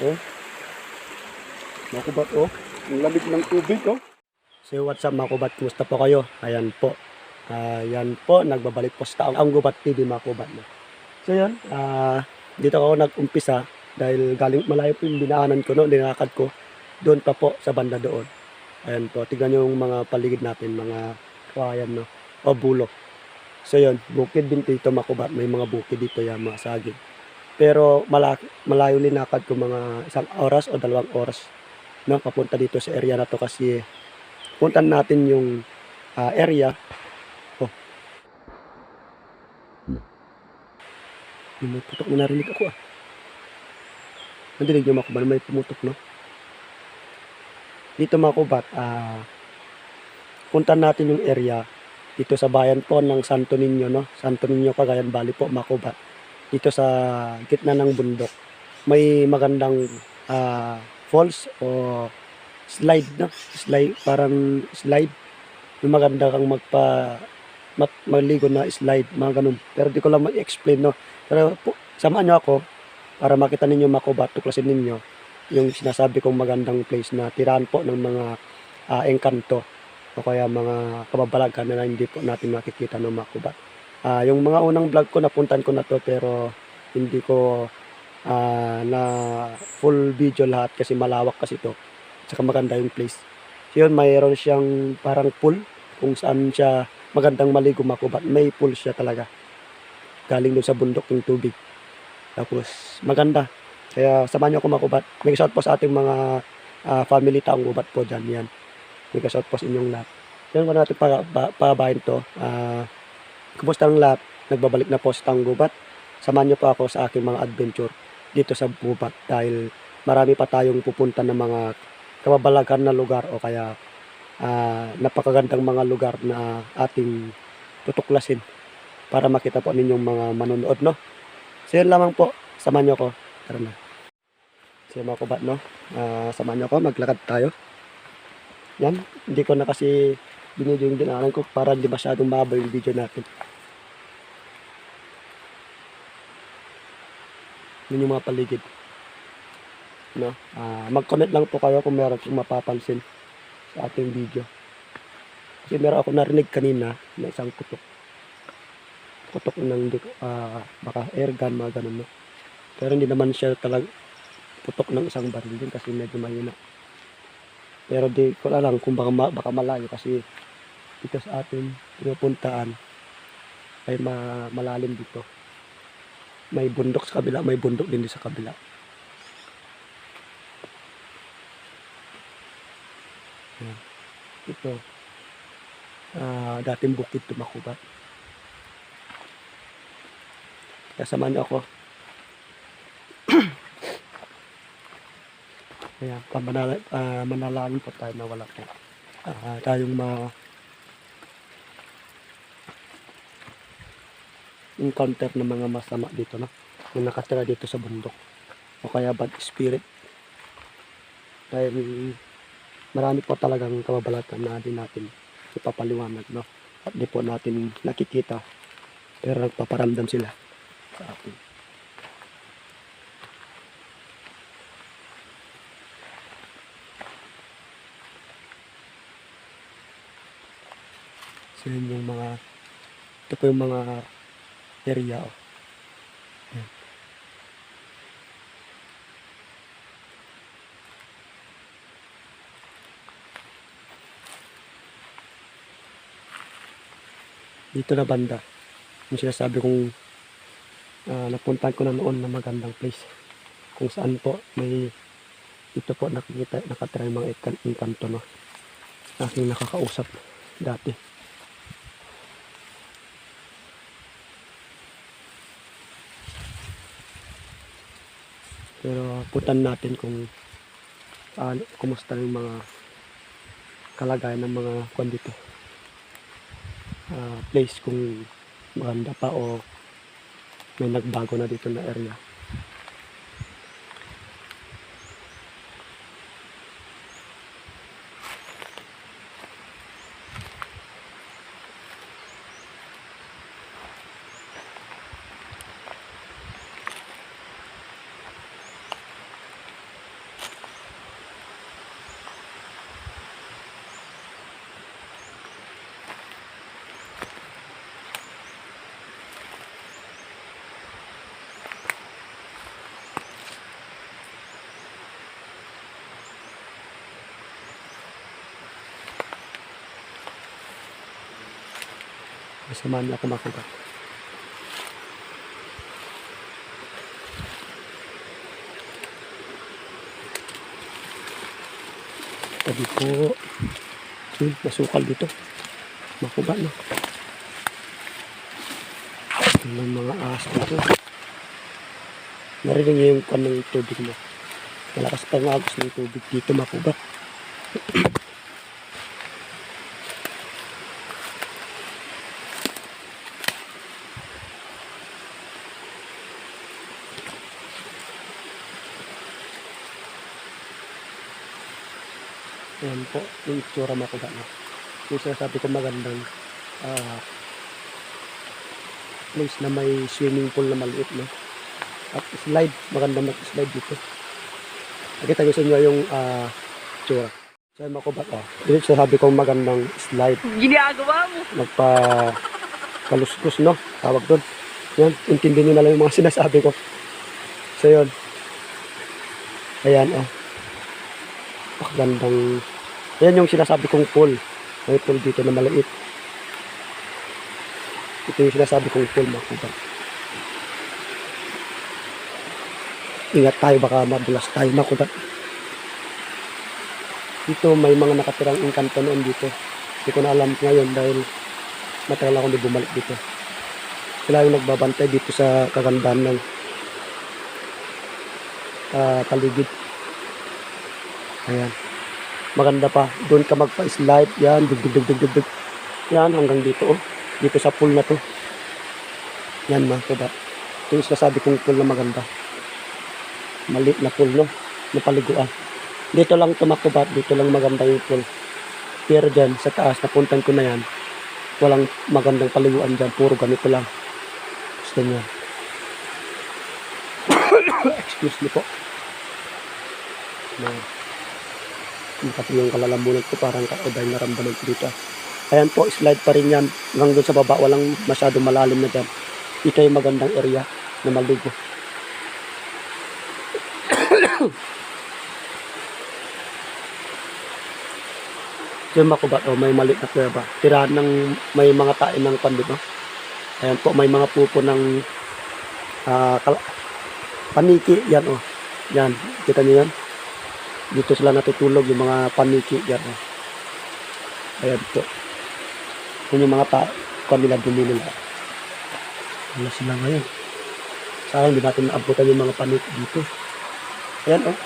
Oh. Mga kubat, oh. Ang lamig ng tubig, oh. So what's up mga kubat, kumusta po kayo? Ayan po. Ayan po, nagbabalik po sa ang gubat TV mga kubat. No? So yun, ah, dito ako nag-umpisa dahil galing malayo po yung dinaanan ko no, dinakad ko. Doon pa po sa banda doon. Ayan po, tignan yung mga paligid natin, mga kawayan no, o bulok. So yun, bukid din dito mga kubat, may mga bukid dito yan, mga saging. Pero malaki, malayo linakad ko mga isang oras o dalawang oras no, papunta dito sa area na to kasi puntan natin yung ah, area. Oh. May putok na narinig ako ah. Nandinig yung mga kubat, may pumutok no. Dito mga kubat, ah, puntan natin yung area dito sa bayan po ng Santo Niño no. Santo Niño Cagayan Valley po mga kubat. Dito sa gitna ng bundok. May magandang ah, falls o slide no. Slide parang slide. Maganda kang magpa mat, maligo na slide, mga ganun. Pero di ko lang ma-explain no. Pero po, samahan nyo ako para makita ninyo makubat, tuklasin ninyo yung sinasabi kong magandang place na tirahan po ng mga ah, engkanto o kaya mga kababalagan na hindi po natin makikita ng makubat. Ah, yung mga unang vlog ko napuntan ko na to pero hindi ko ah, na full video lahat kasi malawak kasi to. Tsaka maganda yung place. So yun, mayroon siyang parang pool kung saan siya magandang maligo makubat. May pool siya talaga. Galing doon sa bundok yung tubig. Tapos maganda. Kaya samahan niyo ako makubat. May shout po sa ating mga ah, family taong gubat po dyan. Yan. May shout po sa inyong lahat. Yan ko natin pa, pa, pabahin to. Ah, kumusta ang lahat? Nagbabalik na po sa taong gubat. Samahan niyo po ako sa aking mga adventure dito sa gubat. Dahil marami pa tayong pupunta ng mga kababalagan na lugar o kaya ah, napakagandang mga lugar na ating tutuklasin para makita po ninyong mga manonood, no? So yun lamang po, samahan nyo ako. Tara na. So mga kubat, no? Ah, samahan nyo ako, maglakad tayo. Yan, hindi ko na kasi binidyo yung dinaanan ko para hindi masyadong mahaba yung video natin. Yun yung mga paligid. No? Ah, mag-comment lang po kayo kung meron kong mapapansin sa ating video. Kasi meron ako narinig kanina na isang kutok. Kutok ng ko- ah, baka air gun, mga ganun. No? Pero hindi naman siya talag putok ng isang baril din kasi medyo mahina. Pero di ko alam kung baka, baka malayo kasi dito sa atin pinupuntaan ay ma- malalim dito. May bundok sa kabila, may bundok din sa kabila. Ito. Ah, dating bukid tumakubat. Kaya samahan niyo ako. Kaya pamanala, ah, manalangin po tayo na wala po. Ah, tayong ma encounter ng mga masama dito no? Na nakatira dito sa bundok. O kaya bad spirit. Dahil marami po talagang kababalatan na di natin ipapaliwanag no? At di po natin nakikita. Pero nagpaparamdam sila sa atin so yun yung mga ito po yung mga area oh. Yan. dito na banda yung sinasabi kong ah, napuntahan ko na noon na magandang place kung saan po may dito po nakikita nakatira yung mga ikan- inkanto no aking nakakausap dati Pero putan natin kung paano, kumusta yung mga kalagayan ng mga kwan dito. Ah, place kung maganda pa o may nagbago na dito na area. Samahan niyo ako makubat. Tabi po. Hmm, masukal dito. Makuba na. Ang mga ahas dito. Narinig niyo yung kan ng tubig mo. Malakas pa ang agos ng tubig dito makuba. Ayan po, yung itsura makuba na. Yung sinasabi ko magandang ah, place na may swimming pool na maliit, no? At slide, magandang mag-slide dito. Nakita ko sa inyo yung ah, itsura. So, yung makuba, oh. Dito sinasabi kong magandang slide. Ginagawa mo. Magpa kaluskos, no? Tawag doon. Yan, intindihin nyo na lang yung mga sinasabi ko. So, yun. Ayan, oh. Pakagandang... Ayan yung sinasabi kong pool. May pool dito na maliit. Ito yung sinasabi kong pool, mga kuba. Ingat tayo, baka madulas tayo, mga kuba. Dito, may mga nakatirang engkanto noon dito. Hindi ko na alam ngayon dahil matagal ako hindi bumalik dito. Sila yung nagbabantay dito sa kagandahan ng ah, paligid. Ayan. Maganda pa. Doon ka magpa-slide. Yan. Dug, dug, dug, dug, dug, dug. Yan. Hanggang dito. Oh. Dito sa pool na to. Yan mga kuba. Ito yung sasabi kong pool na maganda. Maliit na pool, no? Na paliguan. Dito lang tumakubat. Dito lang maganda yung pool. Pero dyan, sa taas, napuntan ko na yan. Walang magandang paliguan dyan. Puro ganito lang. Gusto niya. Excuse me po. Na, pati yung kalalamunan ko parang kakaiba yung naramdaman ko dito. Ayan po, slide pa rin yan. Hanggang doon sa baba, walang masyado malalim na dyan. Ito yung magandang area na maligo. Diyan makubat, oh, may maliit na kuweba. Tirahan ng may mga tain ng pan, di ba? Ayan po, may mga pupo ng kal- paniki. Yan, oh. Yan, kita niyo yan? Dito sila natutulog, yung mga paniki. Yan, oh. Ayan po. Yun yung mga ta kanila dumi nila. Wala sila ngayon. Sayang, hindi natin naabutan yung mga paniki dito. Ayan, oh.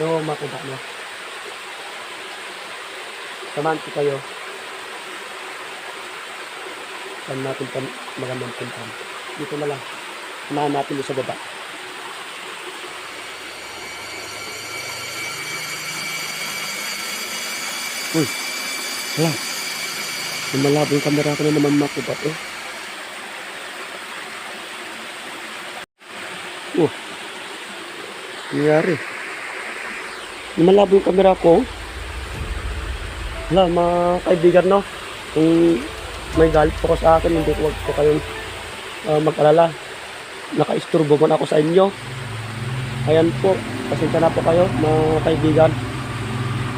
So, makuha mo. Samahan ko kayo. Saan natin pa magandang puntahan. Dito na lang. Natin doon sa baba. Uy, wala. Lumalabo yung camera ko na naman makubat eh. Oh, nangyari. Lumalabo yung camera ko. Wala, mga kaibigan, no? Kung may galit po ko sa akin, hindi ko po kayong ah, mag-alala. Naka-isturbo man ako sa inyo. Ayan po, pasensya na po kayo, mga kaibigan.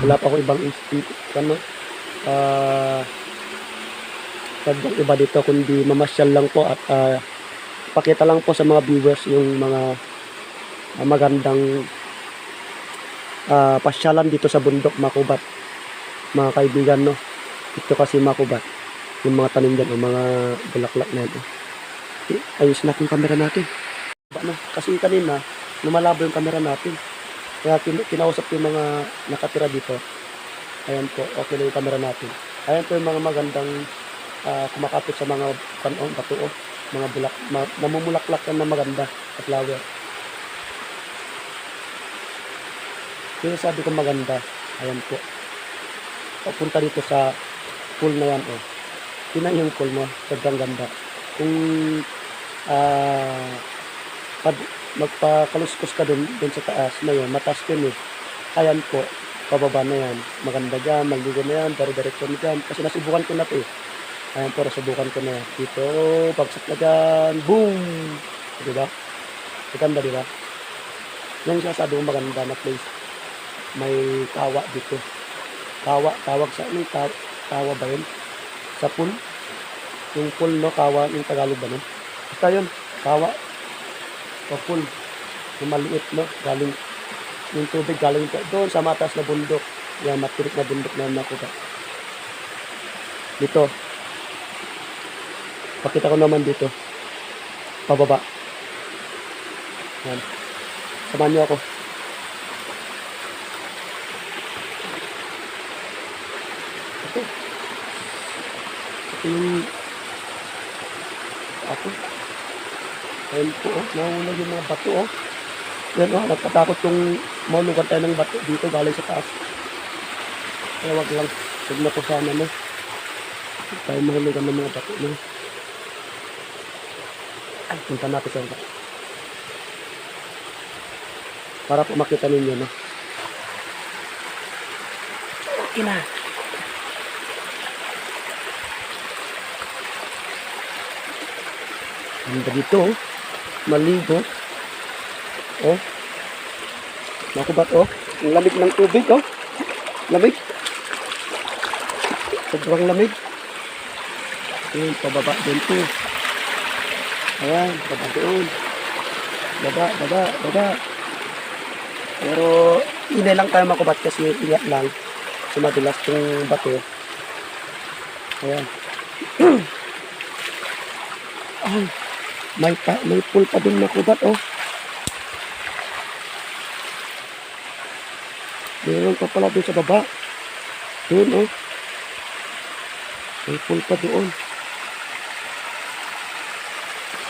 Wala pa ako ibang isip, ano, ah, sadyang iba dito, kundi mamasyal lang po at ah, pakita lang po sa mga viewers yung mga ah, magandang ah, pasyalan dito sa bundok Makubat mga kaibigan no ito kasi Makubat yung mga tanim dyan o mga bulaklak na yan. Eh, ayos natin yung camera natin. Ba no kasi kanina lumalabo yung camera natin. Kaya kin- kinausap yung mga nakatira dito. Ayan po okay na yung camera natin. Ayan po yung mga magandang ah, kumakapit sa mga kanon bato oh, mga bulak ma, namumulaklak na maganda at flower Yung sabi ko maganda, ayan po. Papunta dito sa pool na yan, oh. Yun ang yung pool mo, sobrang ganda. Kung ah pag magpakaluskos ka dun, dun sa taas na yun, mataas yun eh. Ayan po, pababa na yan. Maganda dyan, maligo na yan, dari-diretso na dyan. Kasi nasubukan ko na to eh. Ayan po, nasubukan ko na. Dito, pagsak na dyan, boom! Diba? Maganda, diba? Yan yung sinasabi ko maganda na place. may kawa dito. Kawa, tawag sa kawa, kawa ba yun? Sa pool. Yung pool, no? Kawa, yung Tagalog ba nun? Basta yun, kawa. Pool. Yung maliit, no? Galing, yung tubig galing doon sa matas na bundok. Yan, matirik na bundok na nakuha. Dito. Pakita ko naman dito. Pababa. Yan. Samahan niyo ako. Ito. Yung ako. Ayun po, oh. Nahulog yung mga bato, oh. Yan, oh. Nagpatakot yung maulugan tayo ng bato dito galing sa taas. Kaya wag lang. Huwag na po sana, no. Huwag tayo mahulugan ng mga bato, no. Ay, punta natin sa bato. Para po makita ninyo, no. Okay na. Ganda dito, oh. Maligo. Oh. Nakubat, oh. Ang lamig ng tubig, oh. Lamig. Sobrang lamig. Ayun, pababa din to. Ayan, baba doon. Baba, baba, baba. Pero, hindi lang tayo makubat kasi iyak lang. Sumadulas tong bato. Ayan. Ay, may, pa, may pool pa din makubat, oh. Meron pa pala doon sa baba. Doon, oh. May pool pa doon.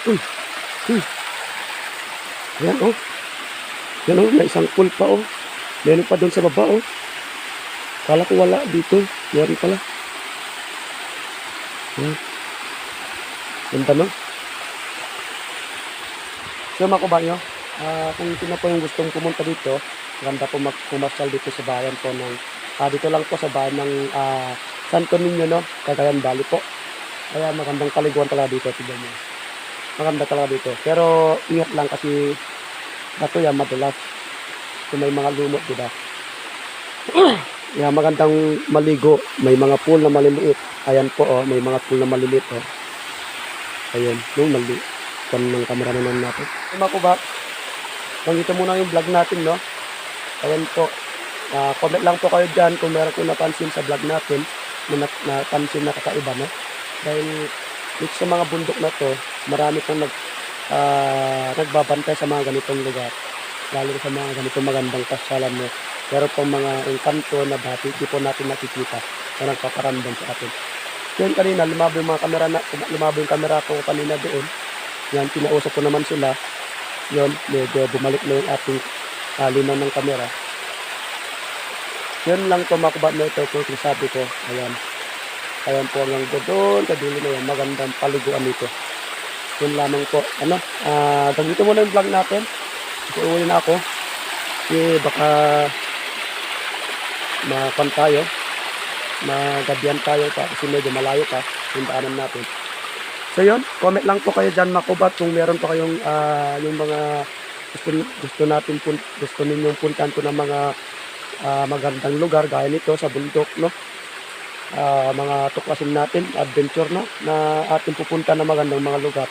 Uy, uy. Ayan, oh. Yan, oh. May isang pool pa, oh. Meron pa doon sa baba, oh. Kala ko wala dito. Meron pala. Ayan. Ganda, no? So, mga kabayo, ah kung sino po yung gustong pumunta dito, maganda po mag pumasyal dito sa bayan po ng, ah, dito lang po sa bayan ng ah, Santo Niño, no? Cagayan Valley po. Kaya magandang kaliguan talaga dito, tignan nyo. Maganda talaga dito. Pero ingat lang kasi bato yan madulas. So, may mga lumot, di ba? Kaya magandang maligo. May mga pool na maliliit. Ayan po, oh, may mga pool na maliliit, oh. Ayan, nung mali. Kan ng camera naman natin. Mga kuba, Nandito muna yung vlog natin, no? Ayan po. Ah, comment lang po kayo dyan kung meron kong napansin sa vlog natin na napansin na kakaiba, no? Dahil dito sa mga bundok na to, marami pong nag, ah, nagbabantay sa mga ganitong lugar. Lalo sa mga ganitong magandang pasyalan, no? Pero pong mga engkanto na dati, di po natin nakikita na nagpaparamdam sa atin. Yun kanina, lumabo yung mga kamera na, lumabo yung kamera ko kanina doon. Yan, pinausap ko naman sila yun, medyo bumalik na yung ating uh, ng kamera. Yun lang kubat na ito kung sabi ko. Ayan. Ayan po hanggang doon, sa dulo na yan. Magandang paliguan nito. Yun lamang po. Ano, ah, uh, dito muna yung vlog natin. Kasi uwi na ako. Kasi baka mapan tayo. Magabihan tayo pa kasi medyo malayo pa yung daanan natin. So yun, comment lang po kayo dyan makubat kung meron pa kayong ah, yung mga gusto, gusto natin pun, gusto ninyong puntan po ng mga ah, magandang lugar gaya nito sa bundok no. Ah, mga tuklasin natin, adventure no na ating pupunta na magandang mga lugar.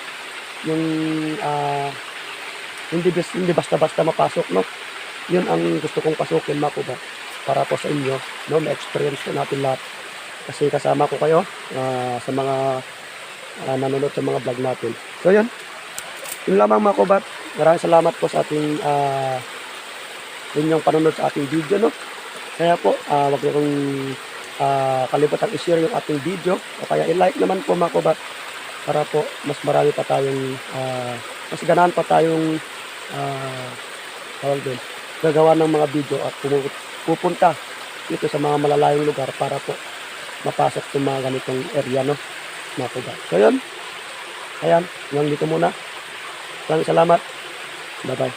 Yung ah, hindi hindi basta-basta mapasok no. Yun ang gusto kong pasukin makubat para po sa inyo no, ma-experience natin lahat. Kasi kasama ko kayo ah, sa mga uh, nanonood sa mga vlog natin. So yun. Yun lamang mga kubat. Maraming salamat po sa ating uh, inyong panonood sa ating video. No? Kaya po, uh, wag niyo kong uh, kalimutan i-share yung ating video. O kaya i-like naman po mga kubat. Para po mas marami pa tayong uh, mas ganahan pa tayong uh, tawag din, gagawa ng mga video at pupunta dito sa mga malalayong lugar para po mapasok sa mga ganitong area no mga kubat. So yun. Ayan, hanggang dito muna. Maraming salamat. Bye-bye.